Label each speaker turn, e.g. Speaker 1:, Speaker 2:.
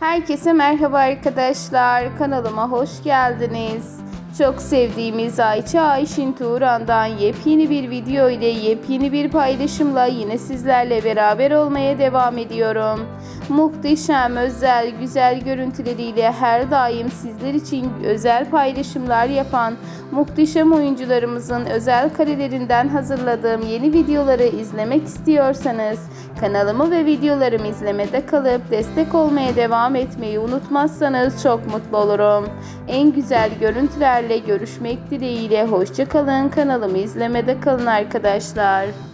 Speaker 1: Herkese merhaba arkadaşlar. Kanalıma hoş geldiniz. Çok sevdiğimiz Ayça Ayşin Turan'dan yepyeni bir video ile yepyeni bir paylaşımla yine sizlerle beraber olmaya devam ediyorum. Muhteşem, özel, güzel görüntüleriyle her daim sizler için özel paylaşımlar yapan muhteşem oyuncularımızın özel karelerinden hazırladığım yeni videoları izlemek istiyorsanız kanalımı ve videolarımı izlemede kalıp destek olmaya devam etmeyi unutmazsanız çok mutlu olurum. En güzel görüntülerle görüşmek dileğiyle hoşçakalın kanalımı izlemede kalın arkadaşlar.